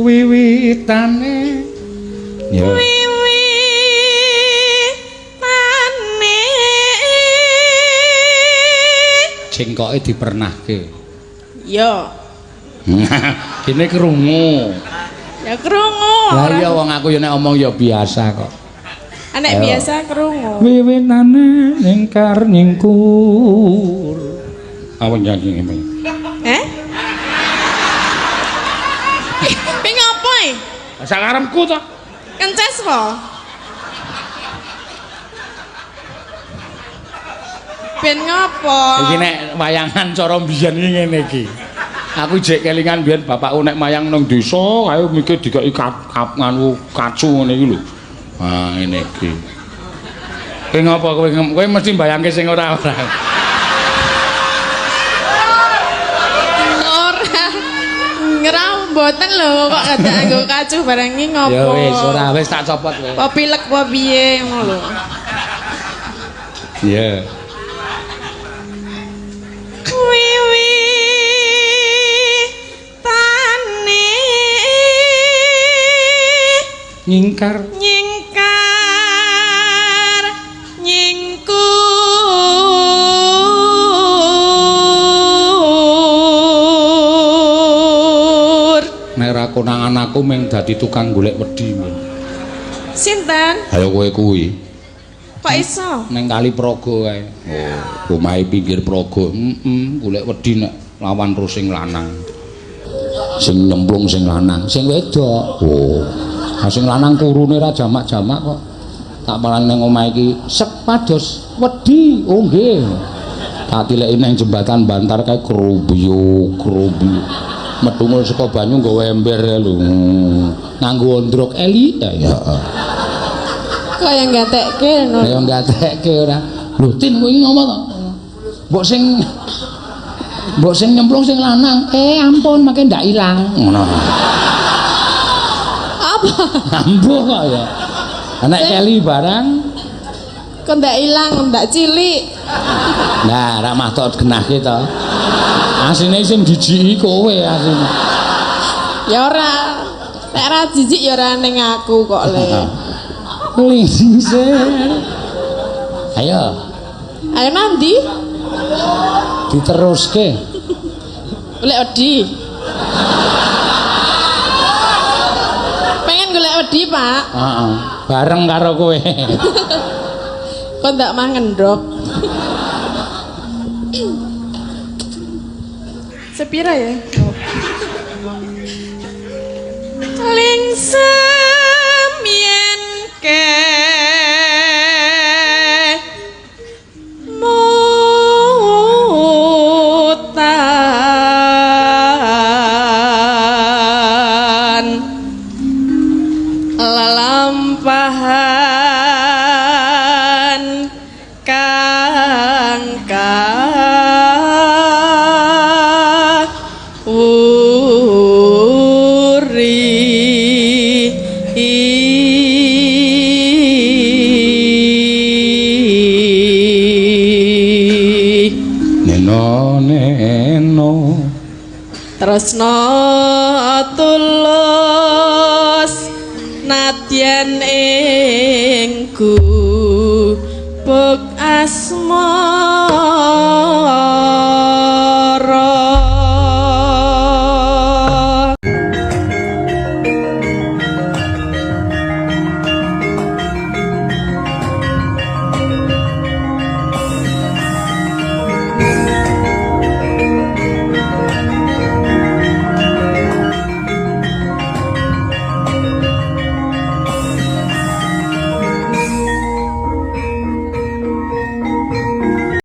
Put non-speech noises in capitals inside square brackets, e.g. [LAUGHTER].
wiwitane. Ya. Wiwitane. Cengkoke dipernahke. Yo [LAUGHS] kene krungu. Ya krungu. Lah iya wong aku ya nek omong ya biasa kok. Anek biasa krungu. Wiwitane nyingkar nyingkur. Apa nyanyi ngene eh Ping apa e? sakarepku to Kences po? Ben ngopo? iki nek wayangan cara mbiyen iki ngene iki aku jek kelingan biyen bapakku nek mayang nang desa ayo mikir dikeki kap, kap nganu kacu ngene iki lho ha ngene iki kowe ngopo kowe kowe mesti mbayangke sing ora-ora Ora. Mboten lho kok ada nggo kacuh barang iki ngopo? ya wis ora wis tak copot kowe Apa pilek apa piye ngono lho. iya Wiwitane nyingkar nyingkar konangan aku meng dadi tukang golek wedi sinten? Ayo kowe kuwi. Kok iso? Neng kali progo kae. Oh omahe pinggir progo. Heeh golek wedi nek lawan terus sing lanang. Sing nyemplung sing lanang. Sing wedok. Oh ha sing lanang kurune ra jamak-jamak kok. Tak parang nang omahe iki sepados wedi. Oh nggih. Tak tileki nang jembatan bantar kae krobyo krobyo medungul saka banyu nggawa ember ya lho nganggo ondrok eli ya ya kok yang gatekke no Ya enggak tekke ora. Lho, Tin kowe iki ngomong kok. Mbok sing Mbok sing nyemplung sing lanang. Eh, ampun, makin ndak ilang. Ngono. apa Ambuh kok ya. Anak keli barang. kok ndak ilang ndak cilik Nah, ra matok genahke to. Asine sing dijiki kowe asine. ya ora nek ra jijik ya ora ning aku kok le [LAUGHS] Lingsir. Ayo, ayo nandi diteruske. golek wedi pengen golek wedi pak Heeh. Bareng karo kowe. [LAUGHS] kok ndak mangan dok [LAUGHS] Sepira ya? Oh. Lingsem ke lelampahan kangkang Neno neno. tresna tulus nadyan ing